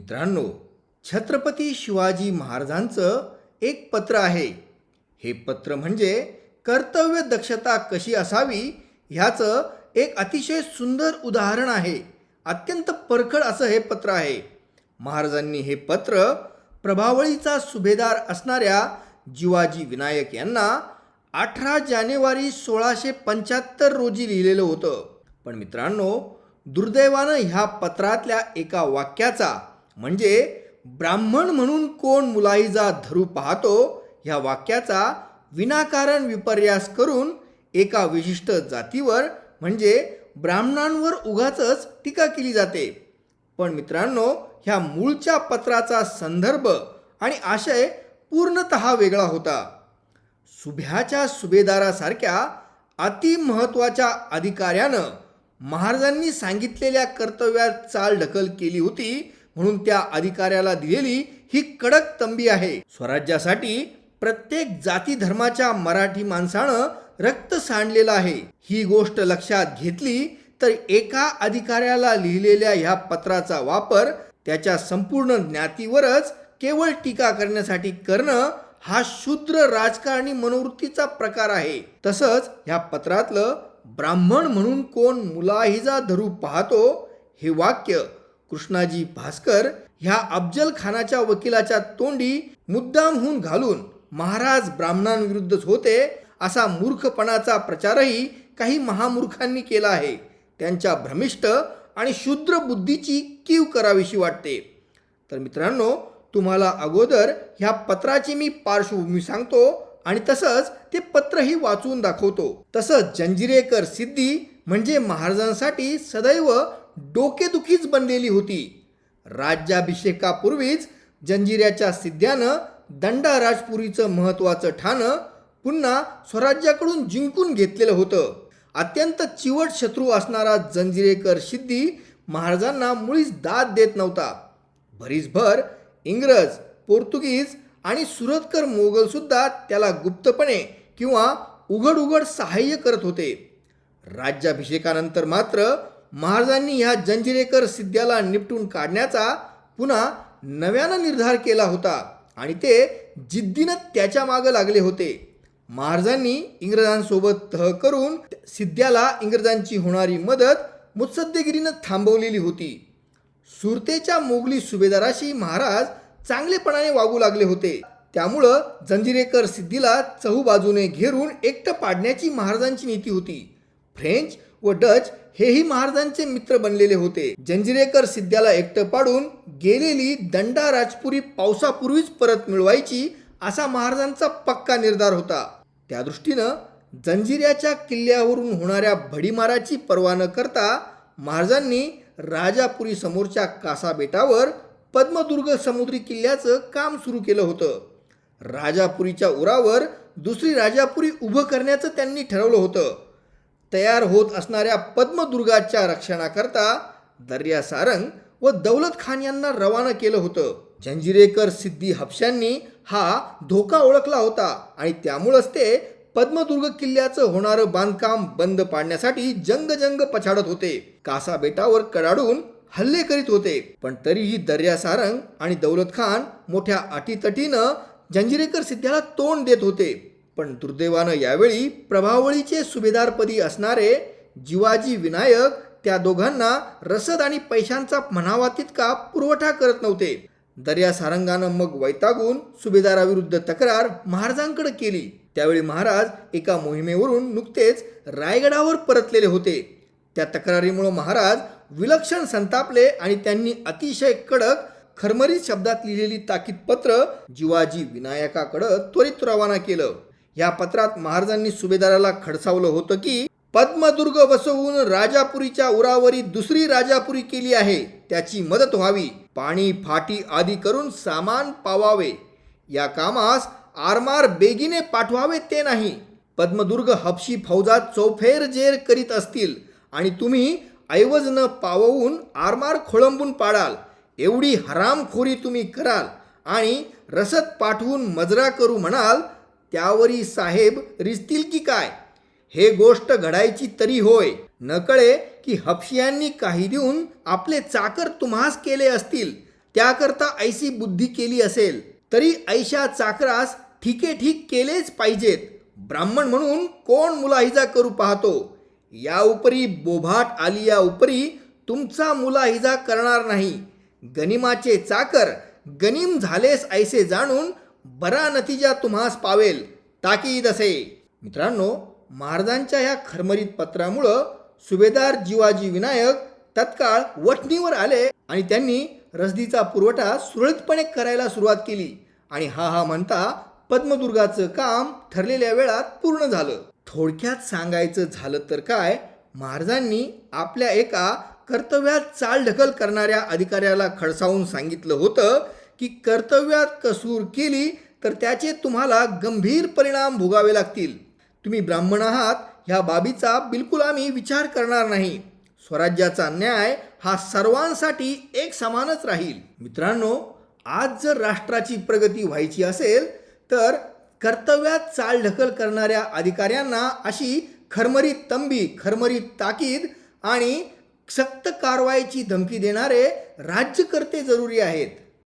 मित्रांनो छत्रपती शिवाजी महाराजांचं एक पत्र आहे. हे पत्र म्हणजे कर्तव्य दक्षता कशी असावी ह्याचं एक अतिशय सुंदर उदाहरण आहे. अत्यंत परखड असं हे पत्र आहे. महाराजांनी हे पत्र प्रभावळीचा सुभेदार असणाऱ्या जिवाजी विनायक यांना अठरा जानेवारी सोळाशे पंच्याहत्तर रोजी लिहिलेलं होतं. पण मित्रांनो दुर्दैवानं ह्या पत्रातल्या एका वाक्याचा म्हणजे ब्राह्मण म्हणून कोण मुलाईजा धरू पाहतो ह्या वाक्याचा विनाकारण विपर्यास करून एका विशिष्ट जातीवर म्हणजे ब्राह्मणांवर उगाचच टीका केली जाते. पण मित्रांनो ह्या मूळच्या पत्राचा संदर्भ आणि आशय पूर्णत वेगळा होता. सुभ्याच्या सुभेदारासारख्या अतिमहत्वाच्या अधिकाऱ्यानं महाराजांनी सांगितलेल्या कर्तव्यात चाल ढकल केली होती म्हणून त्या अधिकाऱ्याला दिलेली ही कडक तंबी आहे. स्वराज्यासाठी प्रत्येक जाती धर्माच्या मराठी माणसानं रक्त सांडलेलं आहे. ही गोष्ट लक्षात घेतली तर एका अधिकाऱ्याला लिहिलेल्या ह्या पत्राचा वापर त्याच्या संपूर्ण ज्ञातीवरच केवळ टीका करण्यासाठी करणं हा शूद्र राजकारणी मनोवृत्तीचा प्रकार आहे. तसंच ह्या पत्रातलं ब्राह्मण म्हणून कोण मुलाहिजा धरू पाहतो हे वाक्य कृष्णाजी भास्कर ह्या अफजल खानाच्या वकिलाच्या तोंडी मुद्दामहून घालून महाराज ब्राह्मणांविरुद्धच होते असा मूर्खपणाचा प्रचारही काही महामूर्खांनी केला आहे. त्यांच्या भ्रमिष्ट आणि शूद्र बुद्धीची कीव करावीशी वाटते. तर मित्रांनो तुम्हाला अगोदर ह्या पत्राची मी पार्श्वभूमी सांगतो आणि तसंच ते पत्रही वाचून दाखवतो. तसंच जंजिरेकर सिद्धी म्हणजे महाराजांसाठी सदैव डोकेदुखीच बनलेली होती. राज्याभिषेकापूर्वीच जंजिऱ्याच्या सिद्ध्यानं दंडा राजपुरीचं महत्त्वाचं ठाणं पुन्हा स्वराज्याकडून जिंकून घेतलेलं होतं. अत्यंत चिवट शत्रू असणारा जंजिरेकर सिद्धी महाराजांना मुळीच दाद देत नव्हता. भरीसभर इंग्रज पोर्तुगीज आणि सुरतकर मोगलसुद्धा त्याला गुप्तपणे किंवा उघड उघड सहाय्य करत होते. राज्याभिषेकानंतर मात्र महाराजांनी ह्या जंजिरेकर सिद्ध्याला निपटून काढण्याचा पुन्हा नव्यानं निर्धार केला होता आणि ते जिद्दीनं त्याच्या मागं लागले होते. महाराजांनी इंग्रजांसोबत तह करून सिद्ध्याला इंग्रजांची होणारी मदत मुत्सद्देगिरीनं थांबवलेली होती. सुरतेच्या मोगली सुभेदाराशी महाराज चांगलेपणाने वागू लागले होते. त्यामुळं जंजिरेकर सिद्धीला चहूबाजूने घेरून एकटं पाडण्याची महाराजांची नीती होती. फ्रेंच व डच हेही महाराजांचे मित्र बनलेले होते. जंजिरेकर सिद्ध्याला एकटं पाडून गेलेली दंडा राजपुरी पावसापूर्वीच परत मिळवायची असा महाराजांचा पक्का निर्धार होता. त्या दृष्टीनं जंजिऱ्याच्या किल्ल्यावरून होणाऱ्या भडीमाराची पर्वा न करता महाराजांनी राजापुरी समोरच्या कासा बेटावर पद्मदुर्ग समुद्री किल्ल्याचं काम सुरू केलं होतं. राजापुरीच्या उरावर दुसरी राजापुरी उभं करण्याचं त्यांनी ठरवलं होतं. तयार होत असणाऱ्या पद्मदुर्गाच्या रक्षणाकरता दर्या सारंग व दौलत खान यांना रवाना केलं होतं. जंजिरेकर सिद्धी हपशांनी हा धोका ओळखला होता आणि त्यामुळंच ते पद्मदुर्ग किल्ल्याचं होणारं बांधकाम बंद पाडण्यासाठी जंग जंग पछाडत होते. कासा बेटावर कडाडून हल्ले करीत होते. पण तरीही दर्या सारंग आणि दौलत खान मोठ्या अटीतटीनं जंजिरेकर सिद्ध्याला तोंड देत होते. पण दुर्दैवानं यावेळी प्रभावळीचे सुभेदारपदी असणारे जिवाजी विनायक त्या दोघांना रसद आणि पैशांचा म्हणावा तितका पुरवठा करत नव्हते. दर्या सारंगानं मग वैतागून सुभेदाराविरुद्ध तक्रार महाराजांकडे केली. त्यावेळी महाराज एका मोहिमेवरून नुकतेच रायगडावर परतलेले होते. त्या तक्रारीमुळं महाराज विलक्षण संतापले आणि त्यांनी अतिशय कडक खरमरीत शब्दात लिहिलेली ताकीद पत्र जिवाजी विनायकाकडं त्वरित रवाना केलं. या पत्रात महाराजांनी सुभेदाराला खडसावलं होतं की पद्मदुर्ग बसवून राजापुरीच्या उरावरी दुसरी राजापुरी केली आहे त्याची मदत व्हावी. पाणी फाटी आदी करून सामान पावावे. या कामास आरमार बेगीने पाठवावे ते नाही. पद्मदुर्ग हपशी फौजात चौफेर जेर करीत असतील आणि तुम्ही ऐवज न पाववून आरमार खोळंबून पाडाल. एवढी हरामखोरी तुम्ही कराल आणि रसद पाठवून मजरा करू म्हणाल त्यावरी साहेब रिजतील की काय? हे गोष्ट घडायची तरी होय. न कळे की हपशियांनी काही देऊन आपले चाकर तुम्हास केले असतील त्याकरता ऐशी बुद्धी केली असेल तरी ऐशा चाकरास ठीके ठीक केलेच पाहिजेत. ब्राह्मण म्हणून कोण मुलाहिजा करू पाहतो? या उपरी बोभाट आली या उपरी तुमचा मुलाहिजा करणार नाही. गनिमाचे चाकर गनिम झालेस ऐसे जाणून बरा नतिजा तुम्हास पावेल ताकीद असे. मित्रांनो महाराजांच्या ह्या खरमरीत पत्रामुळं सुभेदार जिवाजी विनायक तत्काळ वठणीवर आले आणि त्यांनी रसदीचा पुरवठा सुरळीतपणे करायला सुरुवात केली. आणि हा हा म्हणता पद्मदुर्गाचं काम ठरलेल्या वेळात पूर्ण झालं. थोडक्यात सांगायचं झालं तर काय महाराजांनी आपल्या एका कर्तव्यात चालढकल करणाऱ्या अधिकाऱ्याला खडसावून सांगितलं होतं की कर्तव्यात कसूर केली तर त्याचे तुम्हाला गंभीर परिणाम भोगावे लागतील. तुम्ही ब्राह्मण आहात ह्या बाबीचा बिलकुल आम्ही विचार करणार नाही. स्वराज्याचा न्याय हा सर्वांसाठी एक समानच राहील. मित्रांनो आज जर राष्ट्राची प्रगती व्हायची असेल तर कर्तव्यात चालढकल करणाऱ्या अधिकाऱ्यांना अशी खरमरी तंबी खरमरीत ताकीद आणि सक्त कारवाईची धमकी देणारे राज्यकर्ते जरुरी आहेत.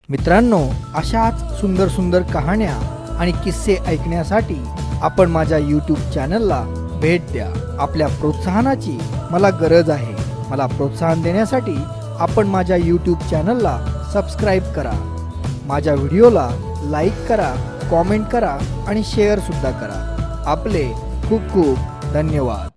मित्रांनो अशाच सुंदर सुंदर कहाण्या आणि किस्से ऐकण्यासाठी आपण माझ्या यूट्यूब चॅनलला भेट द्या. आपल्या प्रोत्साहनाची मला गरज आहे. मला प्रोत्साहन देण्यासाठी आपण माझ्या यूट्यूब चॅनलला सबस्क्राईब करा. माझ्या व्हिडिओला लाईक करा कॉमेंट करा आणि शेअरसुद्धा करा. आपले खूप खूप धन्यवाद.